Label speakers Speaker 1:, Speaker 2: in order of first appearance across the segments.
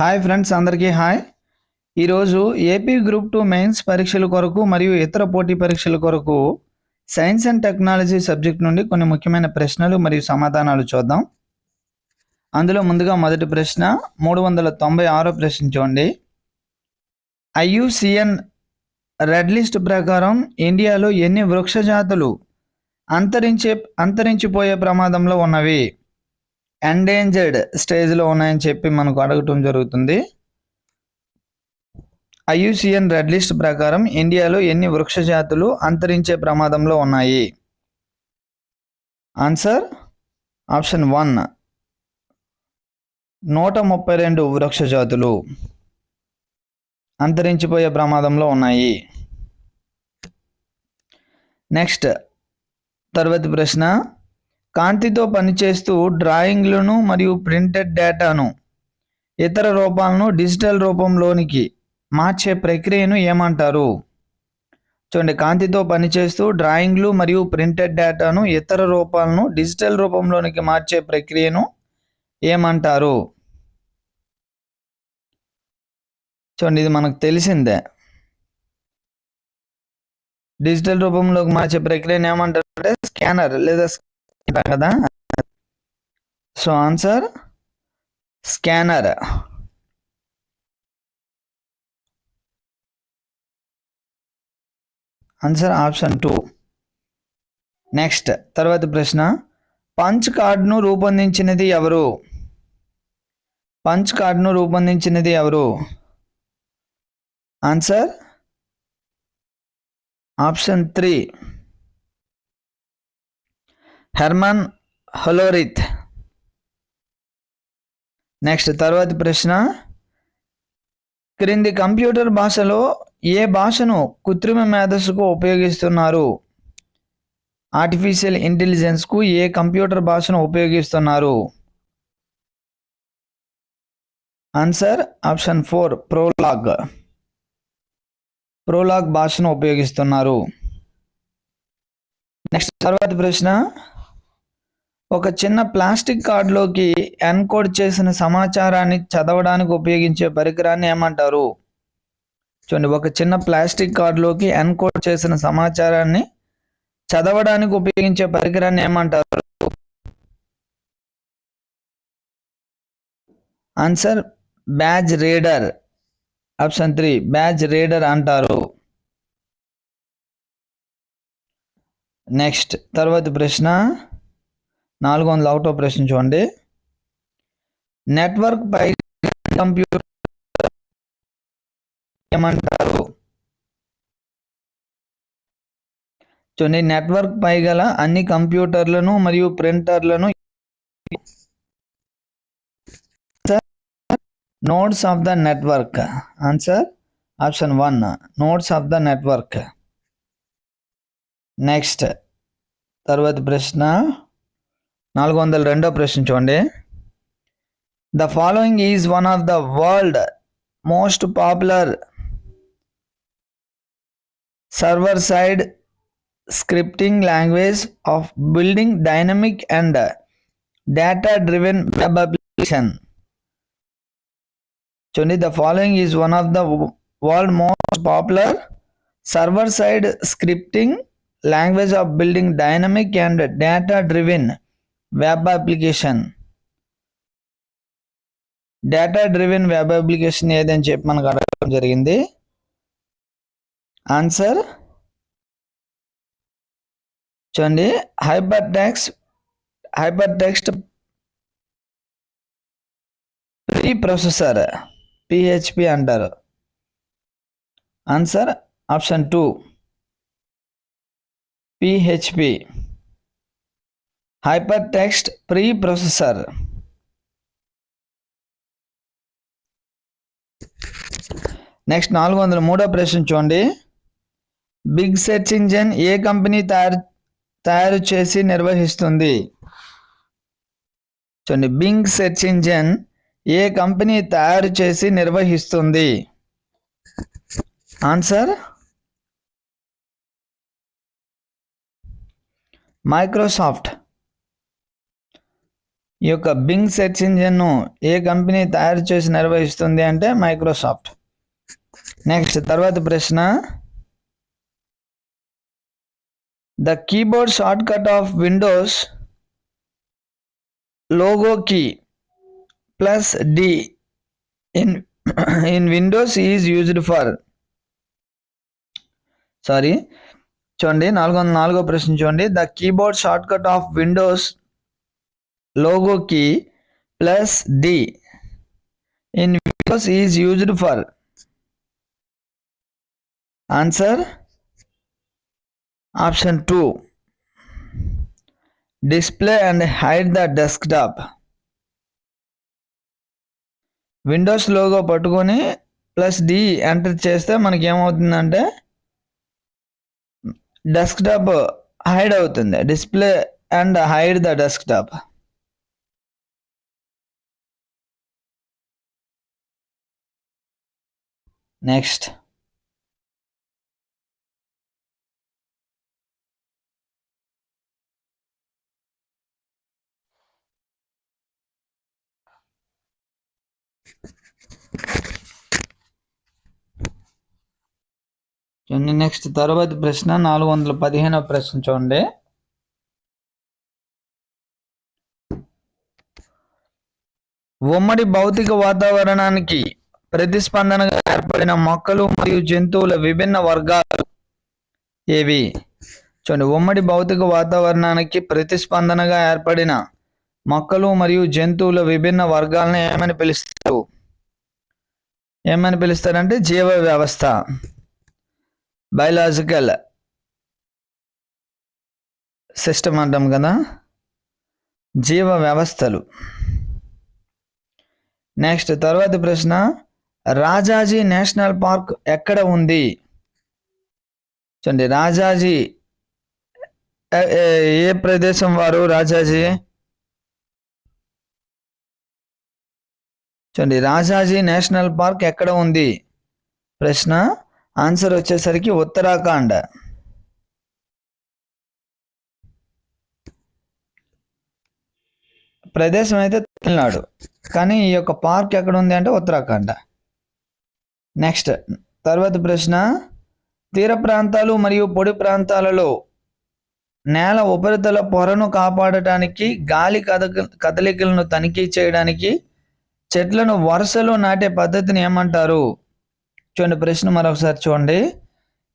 Speaker 1: Hi friends అందరికీ hi ఈరోజు AP group two mains పరీక్షల కొరకు మరియు ఇతర పోటీ పరీక్షల కొరకు సైన్స్ అండ్ టెక్నాలజీ సబ్జెక్ట్ నుండి కొన్ని ముఖ్యమైన ప్రశ్నలు మరియు సమాధానాలు చూద్దాం. అందులో ముందుగా మొదటి ప్రశ్న మూడు వందల తొంభై ఆరో ప్రశ్న చూడండి. ఐయుసిఎన్ రెడ్ లిస్ట్ ప్రకారం ఇండియాలో ఎన్ని వృక్ష జాతులు అంతరించే అంతరించిపోయే ప్రమాదంలో ఉన్నవి? ఎండేంజర్డ్ స్టేజ్లో ఉన్నాయని చెప్పి మనకు అడగటం జరుగుతుంది. ఐయుసిఎన్ రెడ్ లిస్ట్ ప్రకారం ఇండియాలో ఎన్ని వృక్ష జాతులు అంతరించే ప్రమాదంలో ఉన్నాయి? ఆన్సర్? Option one. నూట ముప్పై రెండు వృక్ష జాతులు అంతరించిపోయే ప్రమాదంలో ఉన్నాయి. నెక్స్ట్ తర్వాతి ప్రశ్న. కాంతితో పనిచేస్తూ డ్రాయింగ్లను మరియు ప్రింటెడ్ డేటాను ఇతర రూపాలను డిజిటల్ రూపంలోనికి మార్చే ప్రక్రియను ఏమంటారు? చూడండి కాంతితో పనిచేస్తూ డ్రాయింగ్లు మరియు ప్రింటెడ్ డేటాను ఇతర రూపాలను డిజిటల్ రూపంలోనికి మార్చే ప్రక్రియను ఏమంటారు? చూడండి ఇది మనకు తెలిసిందే. డిజిటల్ రూపంలోకి మార్చే ప్రక్రియను ఏమంటారు అంటే స్కానర్ లేదా కదా? So answer scanner answer option two next తర్వాత ప్రశ్న. పంచ్ కార్డ్ను రూపొందించినది ఎవరు? పంచ్ కార్డ్ను రూపొందించినది ఎవరు? Answer option three Herman Hollerith. Next తర్వాతి ప్రశ్న. క్రింది కంప్యూటర్ భాషలో ఏ భాషను కృత్రిమ మేధస్సుకు ఉపయోగిస్తున్నారు? ఆర్టిఫిషియల్ ఇంటెలిజెన్స్కు ఏ కంప్యూటర్ భాషను ఉపయోగిస్తున్నారు? Answer option four Prolog Prolog భాషను ఉపయోగిస్తున్నారు. నెక్స్ట్ తర్వాత ప్రశ్న. ఒక చిన్న ప్లాస్టిక్ కార్డులోకి ఎన్కోడ్ చేసిన సమాచారాన్ని చదవడానికి ఉపయోగించే పరికరాన్ని ఏమంటారు? చూడండి ఒక చిన్న ప్లాస్టిక్ కార్డులోకి ఎన్కోడ్ చేసిన సమాచారాన్ని చదవడానికి ఉపయోగించే పరికరాన్ని ఏమంటారు? Answer badge reader. Option three badge reader అంటారు. నెక్స్ట్ తర్వాతి ప్రశ్న. నాలుగు వందల ఒకటో ప్రశ్న చూడండి. నెట్వర్క్ పై కంప్యూటర్ ఏమంటారు? చూడండి నెట్వర్క్ పై గల అన్ని కంప్యూటర్లను మరియు ప్రింటర్లను nodes of the network answer option one nodes of the network next తర్వాత ప్రశ్న. నాలుగు వందల రెండో ప్రశ్న చూడండి. The following is one of the world most popular server side scripting language of building dynamic and data driven web application చూడండి the following is one of the world most popular server side scripting language of building dynamic and data driven web application. Data driven web application ఏదని చెప్పి మనకు అడగడం జరిగింది. Answer చూడండి. Hyper text hyper text pre processor PHP అంటారు answer option two PHP hyper text pre processor next నాలుగు వందల. మూడో ప్రశ్న చూడండి. బిగ్ సెర్చ్ ఇంజన్ ఏ కంపెనీ తయారు తయారు చేసి నిర్వహిస్తుంది? చూడండి. బింగ్ సెర్చ్ ఇంజన్ ఏ కంపెనీ తయారు చేసి నిర్వహిస్తుంది? ఆన్సర్? మైక్రోసాఫ్ట్. ఈ యొక్క బింగ్ సెర్చ్ ఇంజిన్ను ఏ కంపెనీ తయారు చేసి నిర్వహిస్తుంది అంటే మైక్రోసాఫ్ట్ నెక్స్ట్ తర్వాత ప్రశ్న. The keyboard shortcut of Windows logo key plus D in in Windows is used for sorry చూడండి నాలుగు వందల నాలుగో ప్రశ్న చూడండి. The keyboard shortcut of Windows లోగోకి plus D in Windows is used for answer option two display and hide the desktop Windows logo పట్టుకొని plus D enter చేస్తే మనకి ఏమవుతుందంటే డెస్క్టాప్ హైడ్ అవుతుంది. Display and hide the desktop next చూడండి next తర్వాత ప్రశ్న నాలుగు వందల పదిహేనో ప్రశ్న చూడండి. ఉమ్మడి భౌతిక వాతావరణానికి ప్రతిస్పందనగా ఏర్పడిన మొక్కలు మరియు జంతువుల విభిన్న వర్గాలు ఏవి? చూడండి ఉమ్మడి భౌతిక వాతావరణానికి ప్రతిస్పందనగా ఏర్పడిన మొక్కలు మరియు జంతువుల విభిన్న వర్గాలను ఏమని పిలుస్తారు? ఏమని పిలుస్తారంటే జీవ వ్యవస్థ బయలాజికల్ సిస్టమ్ అంటాం కదా జీవ వ్యవస్థలు. నెక్స్ట్ తర్వాతి ప్రశ్న రాజాజీ నేషనల్ పార్క్ ఎక్కడ ఉంది? చూడండి రాజాజీ ఏ- ప్రదేశం వారు రాజాజీ? చూడండి రాజాజీ నేషనల్ పార్క్ ఎక్కడ ఉంది? ప్రశ్న ఆన్సర్ వచ్చేసరికి ఉత్తరాఖండ్. ప్రదేశం అయితే తమిళనాడు. కానీ ఈ యొక్క పార్క్ ఎక్కడ ఉంది అంటే ఉత్తరాఖండ్. నెక్స్ట్ తర్వాత ప్రశ్న తీర ప్రాంతాలు మరియు పొడి ప్రాంతాలలో నేల ఉపరితల పొరను కాపాడటానికి గాలి కదక కదలికలను తనిఖీ చేయడానికి చెట్లను వరుసలో నాటే పద్ధతిని ఏమంటారు? చూడండి ప్రశ్న మరొకసారి చూడండి.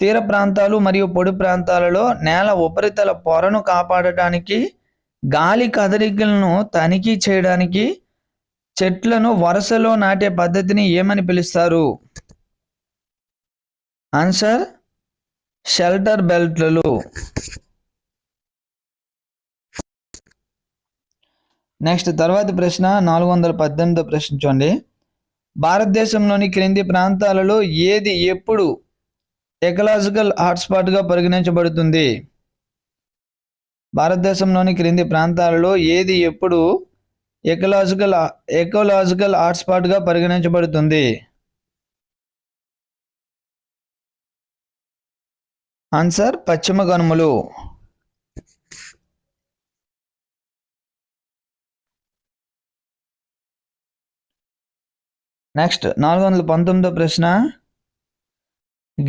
Speaker 1: తీర ప్రాంతాలు మరియు పొడి ప్రాంతాలలో నేల ఉపరితల పొరను కాపాడటానికి గాలి కదలికలను తనిఖీ చేయడానికి చెట్లను వరుసలో నాటే పద్ధతిని ఏమని పిలుస్తారు? Answer shelter బెల్ట్లు. నెక్స్ట్ తర్వాత ప్రశ్న నాలుగు వందల పద్దెనిమిదో ప్రశ్న చూడండి. భారతదేశంలోని క్రింది ప్రాంతాలలో ఏది ఎప్పుడు ఎకలాజికల్ హాట్స్పాట్గా పరిగణించబడుతుంది? భారతదేశంలోని క్రింది ప్రాంతాలలో ఏది ఎప్పుడు ఎకలాజికల్ ఎకోలాజికల్ హాట్స్పాట్గా పరిగణించబడుతుంది. ఆన్సర్ పశ్చిమ కనుమలు. నెక్స్ట్ నాలుగు వందల పంతొమ్మిదో ప్రశ్న.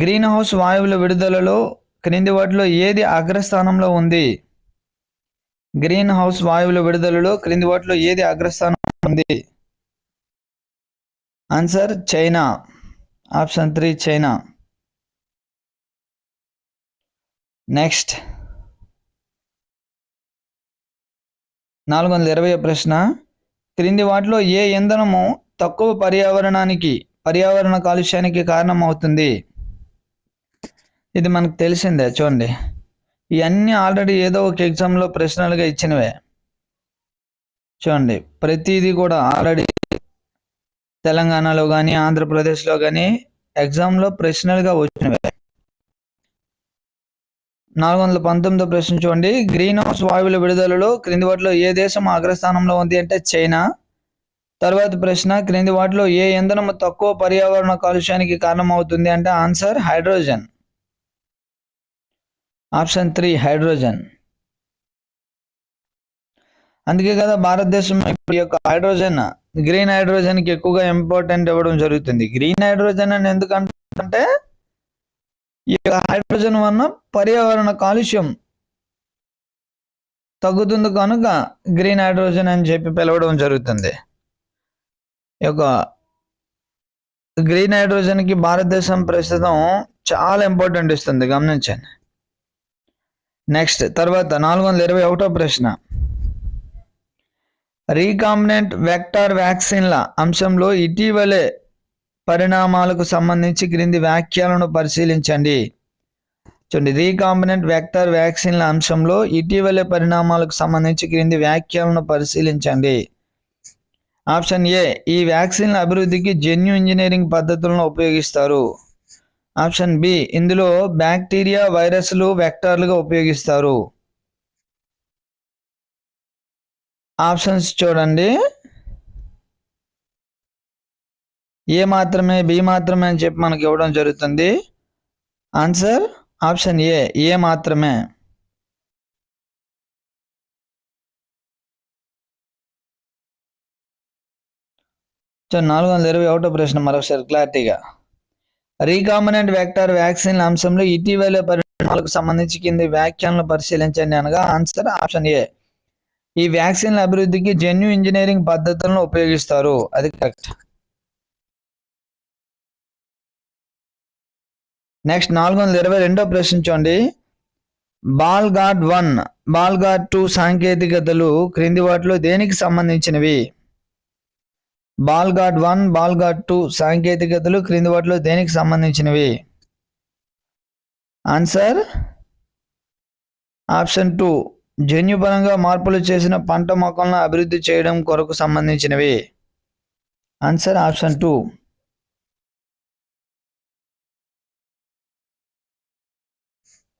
Speaker 1: గ్రీన్ హౌస్ వాయువుల విడుదలలో క్రింది వాటిలో ఏది అగ్రస్థానంలో ఉంది? గ్రీన్ హౌస్ వాయువుల విడుదలలో క్రింది వాటిలో ఏది అగ్రస్థానం ఉంది? Answer China. Option three China. Next. నాలుగు వందల ఇరవై ప్రశ్న. క్రింది వాటిలో ఏ ఇంధనము తక్కువ పర్యావరణానికి పర్యావరణ కాలుష్యానికి కారణం అవుతుంది ఇది మనకు తెలిసిందే చూడండి. ఇవన్నీ ఆల్రెడీ ఏదో ఒక ఎగ్జామ్లో ప్రశ్నలుగా ఇచ్చినవే. చూడండి ప్రతిదీ కూడా ఆల్రెడీ తెలంగాణలో కానీ ఆంధ్రప్రదేశ్లో కానీ ఎగ్జామ్లో ప్రశ్నలుగా వచ్చినవే. నాలుగు వందల పంతొమ్మిదో ప్రశ్న చూడండి. గ్రీన్ హౌస్ వాయువుల విడుదలలో క్రింది వాటిలో ఏ దేశం అగ్రస్థానంలో ఉంది అంటే చైనా. తర్వాత ప్రశ్న క్రింది వాటిలో ఏ ఇంధనం తక్కువ పర్యావరణ కాలుష్యానికి కారణమవుతుంది అంటే answer hydrogen. Option three hydrogen. అందుకే కదా భారతదేశం ఇప్పుడు ఈ యొక్క హైడ్రోజన్ గ్రీన్ హైడ్రోజన్కి ఎక్కువగా ఇంపార్టెంట్ ఇవ్వడం జరుగుతుంది. గ్రీన్ హైడ్రోజన్ అని ఎందుకంటే ఈ యొక్క హైడ్రోజన్ వలన పర్యావరణ కాలుష్యం తగ్గుతుంది కనుక గ్రీన్ హైడ్రోజన్ అని చెప్పి పిలవడం జరుగుతుంది. ఈ యొక్క గ్రీన్ హైడ్రోజన్కి భారతదేశం ప్రస్తుతం చాలా ఇంపార్టెంట్ ఇస్తుంది. గమనించండి. నెక్స్ట్ తర్వాత నాలుగు వందల ఇరవై ఒకటో ప్రశ్న. రీకాంబినెంట్ వెక్టార్ వ్యాక్సిన్ల అంశంలో ఇటీవలే పరిణామాలకు సంబంధించి క్రింది వ్యాఖ్యలను పరిశీలించండి. చూడండి రీకాంబినెంట్ వెక్టార్ వ్యాక్సిన్ల అంశంలో ఇటీవలే పరిణామాలకు సంబంధించి క్రింది వ్యాఖ్యలను పరిశీలించండి. ఆప్షన్ ఏ ఈ వ్యాక్సిన్ల అభివృద్ధికి జన్యు ఇంజనీరింగ్ పద్ధతులను ఉపయోగిస్తారు. ఆప్షన్ బి ఇందులో బ్యాక్టీరియా వైరస్లు వెక్టార్లుగా ఉపయోగిస్తారు. ఆప్షన్స్ చూడండి. ఏ మాత్రమే బి మాత్రమే అని చెప్పి మనకి ఇవ్వడం జరుగుతుంది. ఆన్సర్ ఆప్షన్ ఏ ఏ మాత్రమే. నాలుగు వందల ఇరవై ఒకటో ప్రశ్న మరొకసారి క్లారిటీగా. రీకాంబినెంట్ వెక్టర్ వ్యాక్సిన్ అంశంలో ఇటీవల పరిణామాలకు సంబంధించి కింది వ్యాఖ్యానాలను పరిశీలించండి అనగా ఆన్సర్ ఆప్షన్ ఏ ఈ వ్యాక్సిన్ల అభివృద్ధికి జన్యు ఇంజనీరింగ్ పద్ధతులను ఉపయోగిస్తారు. అది కరెక్ట్ నెక్స్ట్ నాలుగు వందల ఇరవై రెండో ప్రశ్న చూడండి. Bollgard one Bollgard two సాంకేతికతలు క్రింది వాటిలో దేనికి సంబంధించినవి? Bollgard one Bollgard two సాంకేతికతలు క్రింది వాటిలో దేనికి సంబంధించినవి? ఆన్సర్? Option two. జన్యుపరంగా మార్పులు చేసిన పంట మొక్కలను అభివృద్ధి చేయడం కొరకు సంబంధించినవి. Answer option two.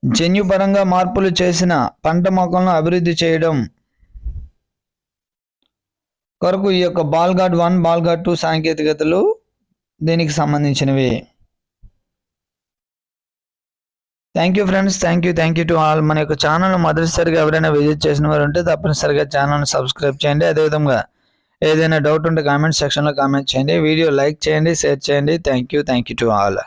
Speaker 1: జన్యుపరంగా మార్పులు చేసిన పంట మొక్కలను అభివృద్ధి చేయడం కొరకు ఈ యొక్క Bollgard one Bollgard two సాంకేతికతలు దీనికి సంబంధించినవి. Thank you friends thank you thank you to all మన యొక్క ఛానల్ మొదటిసారిగా ఎవరైనా విజిట్ చేసిన వారు ఉంటే తప్పనిసరిగా ఛానల్ని సబ్స్క్రైబ్ చేయండి. అదేవిధంగా ఏదైనా డౌట్ ఉంటే కామెంట్ సెక్షన్లో కామెంట్ చేయండి. వీడియో లైక్ చేయండి షేర్ చేయండి. Thank you thank you to all